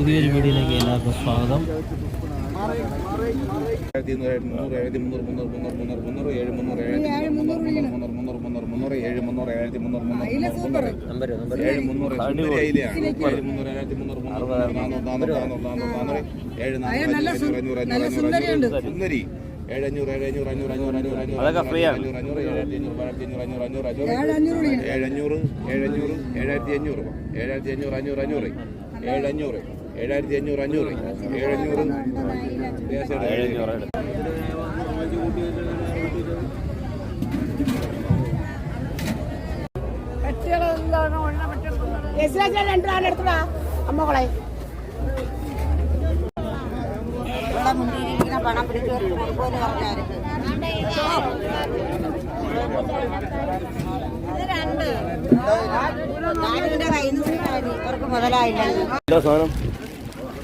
പുതിയൊരു വീഡിയോയിലേക്ക് എല്ലാവർക്കും സ്വാഗതം ആയിരത്തി ആയിരത്തി മുന്നൂറ് മുന്നൂറ് മുന്നൂറ് മുന്നൂറ് മുന്നൂറ് ഏഴ് മുന്നൂറ് ഏഴായിരത്തി മുന്നൂറ് മുന്നൂറ് മുന്നൂറ് മുന്നൂറ് മുന്നൂറ് ഏഴ് മുന്നൂറ് ഏഴായിരത്തി മുന്നൂറ് മുന്നൂറ് മുന്നൂറ് ഏഴ് മുന്നൂറ് സുന്ദരി അയിലാണ് ഏഴ് മുന്നൂറ് ഏഴായിരത്തി മുന്നൂറ് മുന്നൂറ് നാനൂറ് നാനൂറ് നാനൂറ് നാനൂറ് നാനൂറ് ഏഴ് നാനൂറ് അഞ്ഞൂറ് അഞ്ഞൂറ് അഞ്ഞൂറ് അഞ്ഞൂറ് അഞ്ഞൂറ് സുന്ദരി ഏഴ് അഞ്ഞൂറ് ഏഴ് അഞ്ഞൂറ് അഞ്ഞൂറ് അഞ്ഞൂറ് അഞ്ഞൂറ് അഞ്ഞൂറ് അഞ്ഞൂറ് അഞ്ഞൂറ് ഏഴായിരത്തി അഞ്ഞൂറ് ഏഴായിരത്തി അഞ്ഞൂറ് അഞ്ഞൂറ് അഞ്ഞൂറ് അഞ്ഞൂറ് ഏഴ് അഞ്ഞൂറ് ഏഴ് അഞ്ഞൂറ് ഏഴായിരത്തി അഞ്ഞൂറ് ഏഴായിരത്തി അഞ്ഞൂറ് അഞ്ഞൂറ് അഞ്ഞൂറ് ഏഴ് അഞ്ഞൂറ് ഏഴായിരത്തി അഞ്ഞൂറ്. അഞ്ഞൂറ് ഏഴഞ്ഞൂറ്. എടുത്തതാ അമ്മകളെ. ഇവിടെ മുന്നിലിരിക്കുന്ന പണം പിടിച്ചു പോലെ ഇവർക്ക് മുതലായില്ല സാധനം?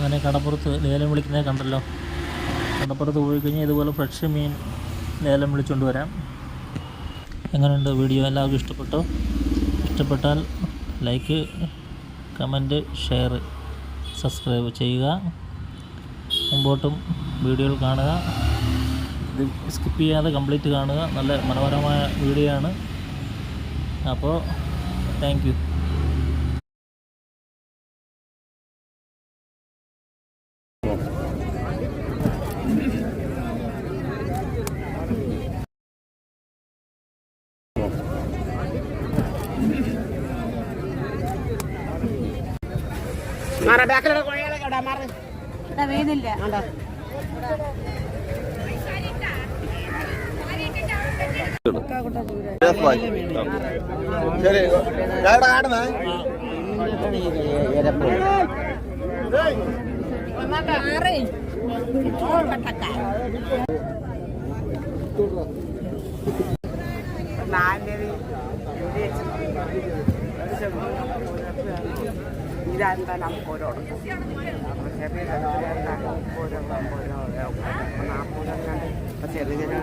അങ്ങനെ കടപ്പുറത്ത് ലേലം വിളിക്കുന്നത് കണ്ടല്ലോ. കടപ്പുറത്ത് പോയി കഴിഞ്ഞാൽ ഇതുപോലെ ഫ്രഷ് മീൻ ലേലം വിളിച്ചുകൊണ്ട് വരാം. എങ്ങനെയുണ്ട് വീഡിയോ? എല്ലാവർക്കും ഇഷ്ടപ്പെട്ടോ? ഇഷ്ടപ്പെട്ടാൽ ലൈക്ക് കമന്റ് ഷെയർ സബ്സ്ക്രൈബ് ചെയ്യുക. മുമ്പോട്ടും വീഡിയോകൾ കാണുക. ഇത് സ്കിപ്പ് ചെയ്യാതെ കംപ്ലീറ്റ് കാണുക. നല്ല മനോഹരമായ വീഡിയോ ആണ്. അപ്പോൾ താങ്ക് മാറ ബാക്കിലുള്ള കോഴികളെ കേടാ മാറ്. വീണില്ല ശരി കാട കാടുന്നേ ഇതാ നമുക്ക് ഓരോ ചെറിയ ചെറിയ